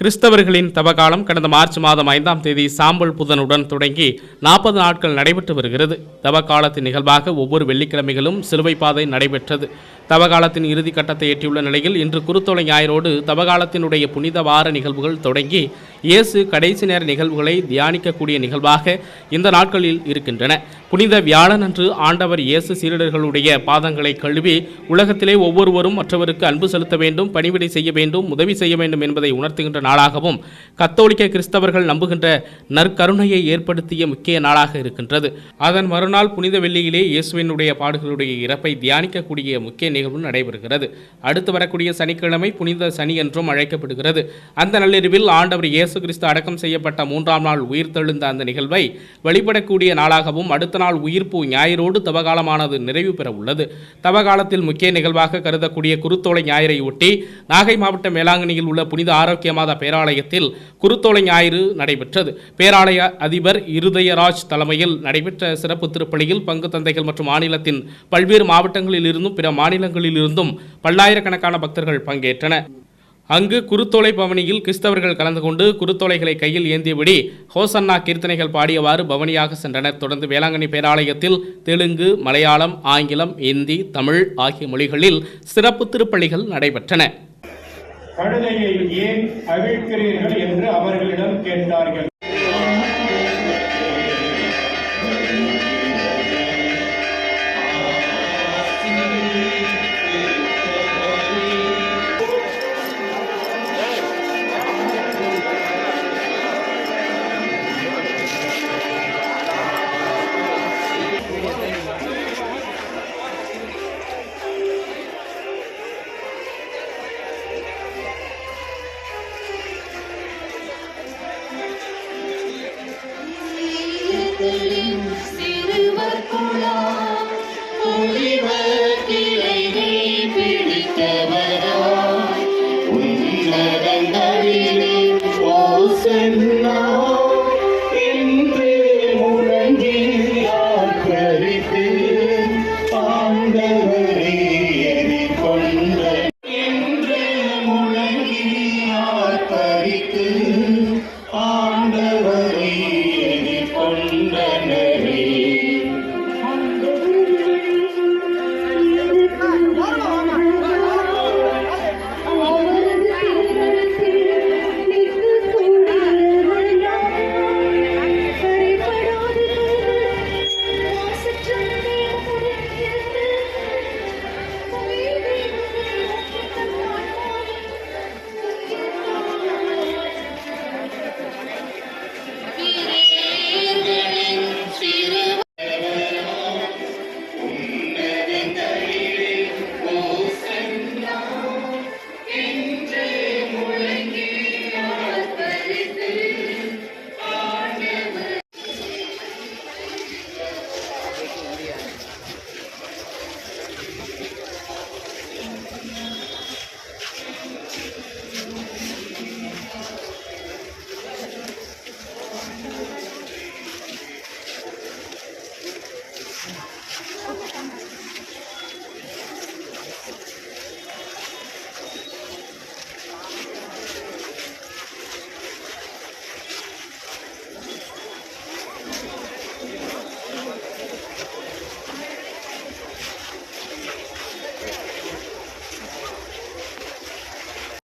கிறிஸ்தவர்களின் தவகாலம் கடந்த மார்ச் மாதம் ஐந்தாம் தேதி சாம்பல் புதனுடன் தொடங்கி நாற்பது நாட்கள் நடைபெற்று வருகிறது. தவகாலத்தின் நிகழ்வாக ஒவ்வொரு வெள்ளிக்கிழமைகளும் சிலுவை பாதை நடைபெற்றது. தவகாலத்தின் இறுதி கட்டத்தை எட்டியுள்ள நிலையில் இன்று குருத்தோலை ஞாயிறோடு தவகாலத்தினுடைய புனித வார நிகழ்வுகள் தொடங்கி இயேசு கடைசி நேர நிகழ்வுகளை தியானிக்கக்கூடிய நிகழ்வாக இந்த நாட்களில் இருக்கின்றன. புனித வியாழன் அன்று ஆண்டவர் இயேசு சீரடர்களுடைய பாதங்களை கழுவி உலகத்திலே ஒவ்வொருவரும் மற்றவருக்கு அன்பு செலுத்த வேண்டும் பணிவிடை செய்ய வேண்டும் உதவி செய்ய வேண்டும் என்பதை உணர்த்துகின்ற நாளாகவும் கத்தோலிக்க கிறிஸ்தவர்கள் நம்புகின்ற நற்கருணையை ஏற்படுத்திய முக்கிய நாளாக இருக்கின்றது. அதன் மறுநாள் புனித வெள்ளியிலே இயேசுவினுடைய பாடுகளுடைய இறப்பை தியானிக்கக்கூடிய முக்கிய நிகழ்வு நடைபெறுகிறது. அடுத்து வரக்கூடிய சனிக்கிழமை புனித சனி என்றும் அழைக்கப்படுகிறது. அந்த நள்ளிரவில் ஆண்டவர் இயேசு கிறிஸ்து அடக்கம் செய்யப்பட்ட மூன்றாம் நாள் உயிர்த்தெழுந்த அந்த நிகழ்வை வழிபடக்கூடிய நாளாகவும் அடுத்த நாள் உயிர்ப்பு ஞாயிறோடு தவகாலமானது நிறைவு பெற உள்ளது தவகாலத்தில் முக்கிய நிகழ்வாக கருதக்கூடிய குருத்தோலை ஞாயிறை ஒட்டி நாகை மாவட்டம் வேளாங்கண்ணியில் உள்ள புனித ஆரோக்கியமாத பேராலயத்தில் குருத்தோலை ஞாயிறு நடைபெற்றது. பேராலய அதிபர் இருதயராஜ் தலைமையில் நடைபெற்ற சிறப்பு திருப்பலியில் பங்கு தந்தைகள் மற்றும் மாநிலத்தின் பல்வேறு மாவட்டங்களில் இருந்தும் பிற மாநிலங்களில் இருந்தும் பல்லாயிரக்கணக்கான பக்தர்கள் பங்கேற்றனர். அங்கு குருத்தோலை பவனியில் கிறிஸ்தவர்கள் கலந்து கொண்டு குருத்தோலைகளை கையில் ஏந்தியபடி ஹோசன்னா கீர்த்தனைகள் பாடியவாறு பவனியாக சென்றனர். தொடர்ந்து வேளாங்கண்ணி பேராலயத்தில் தெலுங்கு மலையாளம் ஆங்கிலம் இந்தி தமிழ் ஆகிய மொழிகளில் சிறப்பு திருப்பள்ளிகள் நடைபெற்றன. கழுதையை ஏன் அவிழ்க்கிறீர்கள் என்று அவர்களிடம் கேட்டார்கள். feelings